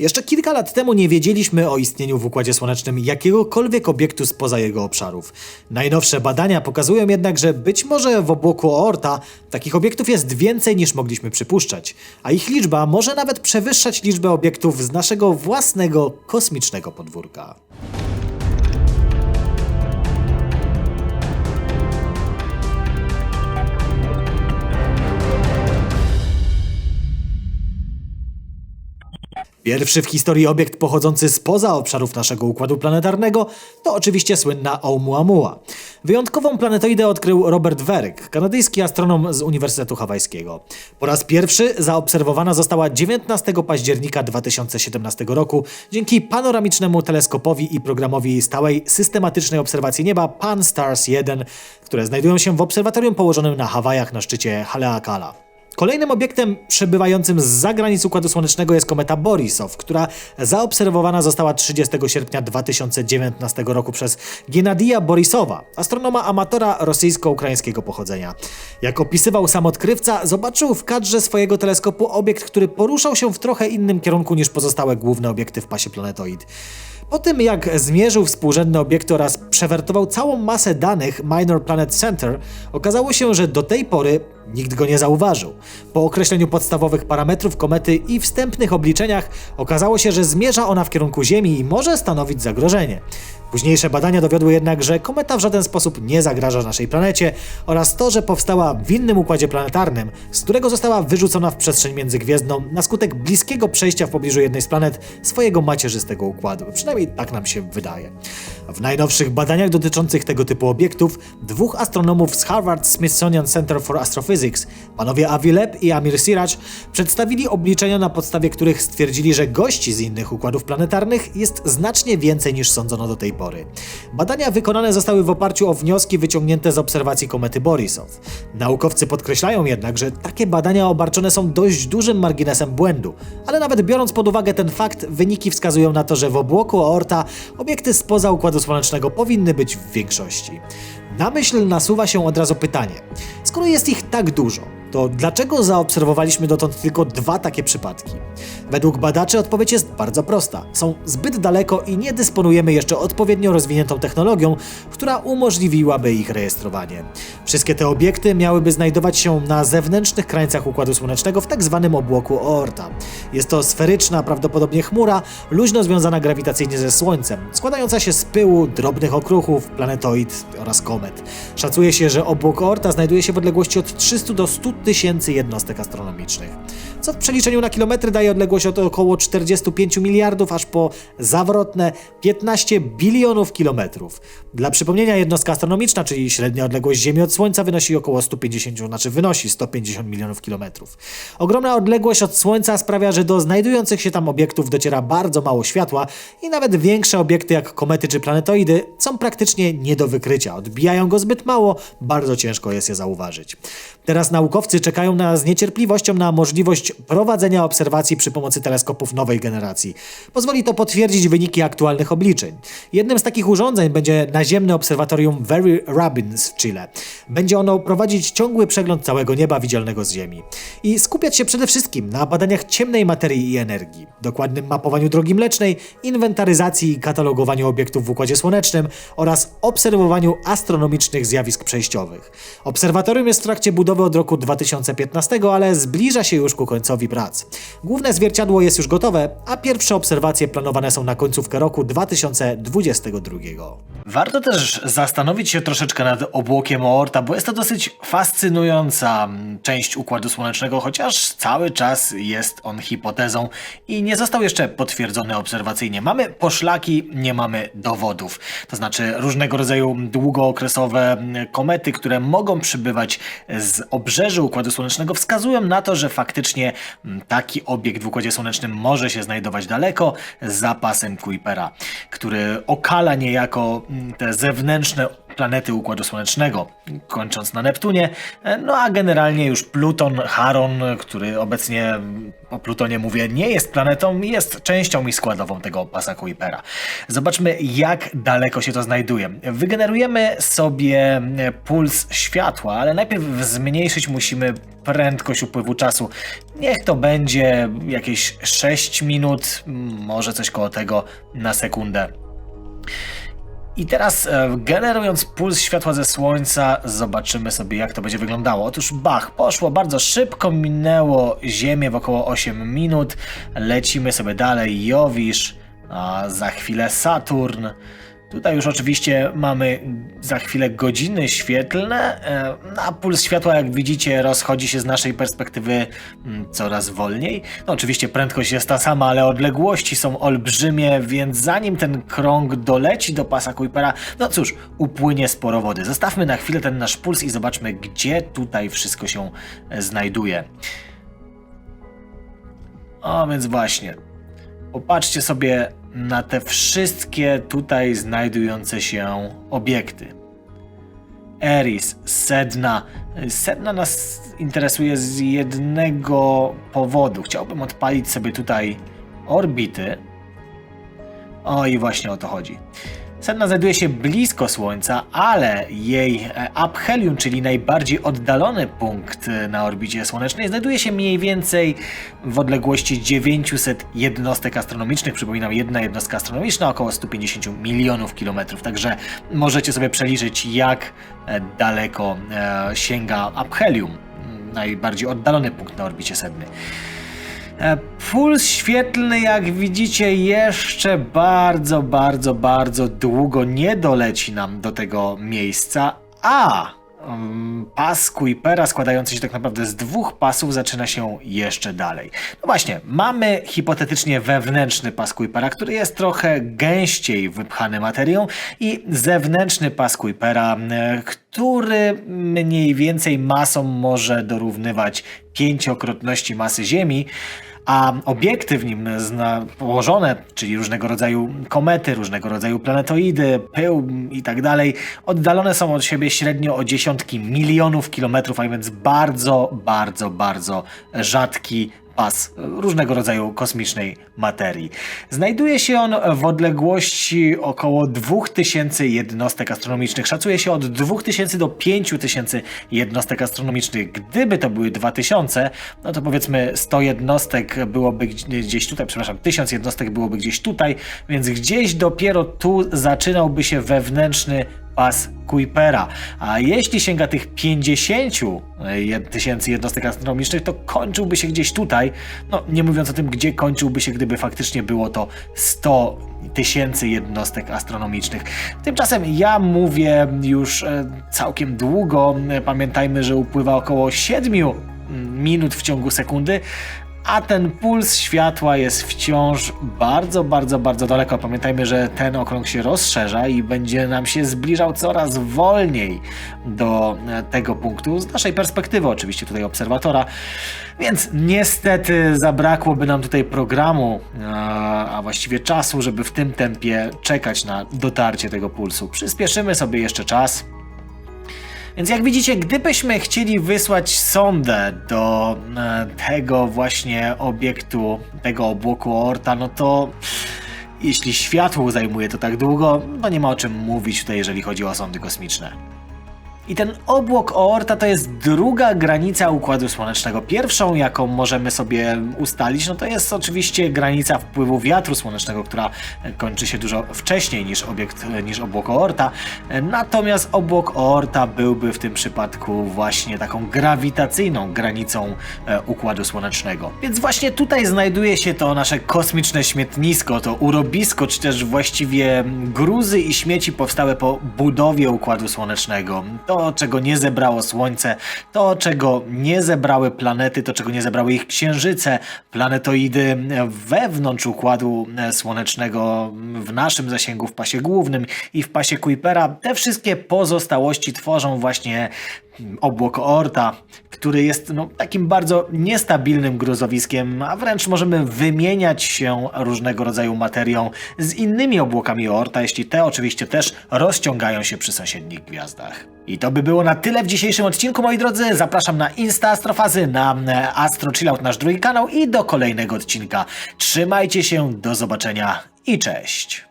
Jeszcze kilka lat temu nie wiedzieliśmy o istnieniu w Układzie Słonecznym jakiegokolwiek obiektu spoza jego obszarów. Najnowsze badania pokazują jednak, że być może w obłoku Oorta takich obiektów jest więcej niż mogliśmy przypuszczać, a ich liczba może nawet przewyższać liczbę obiektów z naszego własnego kosmicznego podwórka. Pierwszy w historii obiekt pochodzący spoza obszarów naszego układu planetarnego to oczywiście słynna Oumuamua. Wyjątkową planetoidę odkrył Robert Werk, kanadyjski astronom z Uniwersytetu Hawajskiego. Po raz pierwszy zaobserwowana została 19 października 2017 roku dzięki panoramicznemu teleskopowi i programowi stałej systematycznej obserwacji nieba Pan-STARRS 1, które znajdują się w obserwatorium położonym na Hawajach na szczycie Haleakala. Kolejnym obiektem przebywającym z zagranic Układu Słonecznego jest kometa Borisow, która zaobserwowana została 30 sierpnia 2019 roku przez Gennadija Borisowa, astronoma amatora rosyjsko-ukraińskiego pochodzenia. Jak opisywał sam odkrywca, zobaczył w kadrze swojego teleskopu obiekt, który poruszał się w trochę innym kierunku niż pozostałe główne obiekty w pasie planetoid. Po tym jak zmierzył współrzędne obiekty oraz przewertował całą masę danych Minor Planet Center, okazało się, że do tej pory nikt go nie zauważył. Po określeniu podstawowych parametrów komety i wstępnych obliczeniach okazało się, że zmierza ona w kierunku Ziemi i może stanowić zagrożenie. Późniejsze badania dowiodły jednak, że kometa w żaden sposób nie zagraża naszej planecie oraz to, że powstała w innym układzie planetarnym, z którego została wyrzucona w przestrzeń międzygwiezdną na skutek bliskiego przejścia w pobliżu jednej z planet swojego macierzystego układu. Przynajmniej tak nam się wydaje. W najnowszych badaniach dotyczących tego typu obiektów dwóch astronomów z Harvard Smithsonian Center for Astrophysics, panowie Avi Loeb i Amir Siraj, przedstawili obliczenia, na podstawie których stwierdzili, że gości z innych układów planetarnych jest znacznie więcej niż sądzono do tej pory. Badania wykonane zostały w oparciu o wnioski wyciągnięte z obserwacji komety Borisow. Naukowcy podkreślają jednak, że takie badania obarczone są dość dużym marginesem błędu, ale nawet biorąc pod uwagę ten fakt, wyniki wskazują na to, że w obłoku Oorta obiekty spoza Układu Słonecznego powinny być w większości. Na myśl nasuwa się od razu pytanie: skoro jest ich tak dużo, to dlaczego zaobserwowaliśmy dotąd tylko dwa takie przypadki? Według badaczy odpowiedź jest bardzo prosta. Są zbyt daleko i nie dysponujemy jeszcze odpowiednio rozwiniętą technologią, która umożliwiłaby ich rejestrowanie. Wszystkie te obiekty miałyby znajdować się na zewnętrznych krańcach Układu Słonecznego w tak zwanym obłoku Oorta. Jest to sferyczna, prawdopodobnie chmura, luźno związana grawitacyjnie ze Słońcem, składająca się z pyłu, drobnych okruchów, planetoid oraz komet. Szacuje się, że obłok Oorta znajduje się w odległości od 300 do 100 tysięcy jednostek astronomicznych, co w przeliczeniu na kilometry daje odległość od około 45 miliardów aż po zawrotne 15 bilionów kilometrów. Dla przypomnienia jednostka astronomiczna, czyli średnia odległość Ziemi od Słońca wynosi około 150, znaczy wynosi 150 milionów kilometrów. Ogromna odległość od Słońca sprawia, że do znajdujących się tam obiektów dociera bardzo mało światła i nawet większe obiekty jak komety czy planetoidy są praktycznie nie do wykrycia. Odbijają go zbyt mało, bardzo ciężko jest je zauważyć. Teraz naukowcy czekają na z niecierpliwością na możliwość prowadzenia obserwacji przy pomocy teleskopów nowej generacji. Pozwoli to potwierdzić wyniki aktualnych obliczeń. Jednym z takich urządzeń będzie naziemne obserwatorium Very Rabins w Chile. Będzie ono prowadzić ciągły przegląd całego nieba widzialnego z Ziemi i skupiać się przede wszystkim na badaniach ciemnej materii i energii, dokładnym mapowaniu drogi mlecznej, inwentaryzacji i katalogowaniu obiektów w Układzie Słonecznym oraz obserwowaniu astronomicznych zjawisk przejściowych. Obserwatorium jest w trakcie budowy od roku 2015, ale zbliża się już ku końcowi prac. Główne zwierciadło jest już gotowe, a pierwsze obserwacje planowane są na końcówkę roku 2022. Warto też zastanowić się troszeczkę nad obłokiem Oorta, bo jest to dosyć fascynująca mm, część Układu Słonecznego, chociaż cały czas jest on hipotezą i nie został jeszcze potwierdzony obserwacyjnie. Mamy poszlaki, nie mamy dowodów. To znaczy różnego rodzaju długookresowe mm, komety, które mogą przybywać z obrzeży Układu Słonecznego, wskazują na to, że faktycznie mm, taki obiekt w Układzie Słonecznym może się znajdować daleko za pasem Kuipera, który okala niejako mm, te zewnętrzne planety Układu Słonecznego, kończąc na Neptunie, e, no a generalnie już Pluton, Charon, który obecnie o Plutonie mówię, nie jest planetą, jest częścią i składową tego pasa Kuipera. Zobaczmy, jak daleko się to znajduje. Wygenerujemy sobie puls światła, ale najpierw zmniejszyć musimy prędkość upływu czasu. Niech to będzie jakieś 6 minut, może coś koło tego na sekundę. I teraz e, generując puls światła ze Słońca, zobaczymy sobie jak to będzie wyglądało. Otóż bach, poszło bardzo szybko, minęło Ziemię w około 8 minut. Lecimy sobie dalej, Jowisz, a za chwilę Saturn. Tutaj już oczywiście mamy za chwilę godziny świetlne, e, a puls światła, jak widzicie, rozchodzi się z naszej perspektywy mm, coraz wolniej. No oczywiście prędkość jest ta sama, ale odległości są olbrzymie, więc zanim ten krąg doleci do pasa Kuipera, no cóż, upłynie sporo wody. Zostawmy na chwilę ten nasz puls i zobaczmy, gdzie tutaj wszystko się e, znajduje. O, więc właśnie. Popatrzcie sobie na te wszystkie tutaj znajdujące się obiekty. Eris, Sedna. Sedna nas interesuje z jednego powodu. Chciałbym odpalić sobie tutaj orbity. O i właśnie o to chodzi. Sedna znajduje się blisko Słońca, ale jej e, aphelium, czyli najbardziej oddalony punkt e, na orbicie słonecznej, znajduje się mniej więcej w odległości 900 jednostek astronomicznych. Przypominam, jedna jednostka astronomiczna około 150 milionów kilometrów, także możecie sobie przeliczyć, jak e, daleko sięga aphelium, najbardziej oddalony punkt na orbicie Sedny. E, puls świetlny, jak widzicie, jeszcze bardzo, bardzo, bardzo długo nie doleci nam do tego miejsca, a mm, pas Kuipera składający się tak naprawdę z dwóch pasów zaczyna się jeszcze dalej. No właśnie, mamy hipotetycznie wewnętrzny pas Kuipera, który jest trochę gęściej wypchany materią i zewnętrzny pas Kuipera, e, który mniej więcej masą może dorównywać pięciokrotności masy Ziemi a obiekty w nim położone, czyli różnego rodzaju komety, różnego rodzaju planetoidy, pył i tak dalej, oddalone są od siebie średnio o dziesiątki milionów kilometrów, a więc bardzo, bardzo, bardzo rzadki pas różnego rodzaju kosmicznej materii. Znajduje się on w odległości około 2000 jednostek astronomicznych. Szacuje się od 2000 do 5000 jednostek astronomicznych. Gdyby to były 2000, no to powiedzmy 100 jednostek byłoby gdzieś tutaj, przepraszam, 1000 jednostek byłoby gdzieś tutaj, więc gdzieś dopiero tu zaczynałby się wewnętrzny pas Kuipera. A jeśli sięga tych 50 e, tysięcy jednostek astronomicznych, to kończyłby się gdzieś tutaj. No, nie mówiąc o tym, gdzie kończyłby się, gdyby faktycznie było to 100 tysięcy jednostek astronomicznych. Tymczasem ja mówię już e, całkiem długo. Pamiętajmy, że upływa około 7 minut w ciągu sekundy, a ten puls światła jest wciąż bardzo, bardzo, bardzo daleko. Pamiętajmy, że ten okrąg się rozszerza i będzie nam się zbliżał coraz wolniej do e, tego punktu, z naszej perspektywy oczywiście tutaj obserwatora. Więc niestety zabrakłoby nam tutaj programu, a właściwie czasu, żeby w tym tempie czekać na dotarcie tego pulsu. Przyspieszymy sobie jeszcze czas. Więc jak widzicie, gdybyśmy chcieli wysłać sondę do e, tego właśnie obiektu, tego obłoku Orta, no to jeśli światło zajmuje to tak długo, no nie ma o czym mówić tutaj, jeżeli chodzi o sondy kosmiczne. I ten obłok Oorta to jest druga granica Układu Słonecznego. Pierwszą, jaką możemy sobie ustalić, no to jest oczywiście granica wpływu wiatru słonecznego, która kończy się dużo wcześniej niż, obiekt, niż obłok Oorta. Natomiast obłok Oorta byłby w tym przypadku właśnie taką grawitacyjną granicą e, Układu Słonecznego. Więc właśnie tutaj znajduje się to nasze kosmiczne śmietnisko, to urobisko, czy też właściwie gruzy i śmieci powstałe po budowie Układu Słonecznego. To czego nie zebrało Słońce, to, czego nie zebrały planety, to, czego nie zebrały ich księżyce, planetoidy wewnątrz Układu Słonecznego, w naszym zasięgu, w pasie głównym i w pasie Kuipera. Te wszystkie pozostałości tworzą właśnie obłok Oorta, który jest no, takim bardzo niestabilnym gruzowiskiem, a wręcz możemy wymieniać się różnego rodzaju materią z innymi obłokami Oorta, jeśli te oczywiście też rozciągają się przy sąsiednich gwiazdach. I to by było na tyle w dzisiejszym odcinku, moi drodzy. Zapraszam na Insta Astrofazy, na e, Astro Chillout, nasz drugi kanał i do kolejnego odcinka. Trzymajcie się, do zobaczenia i cześć!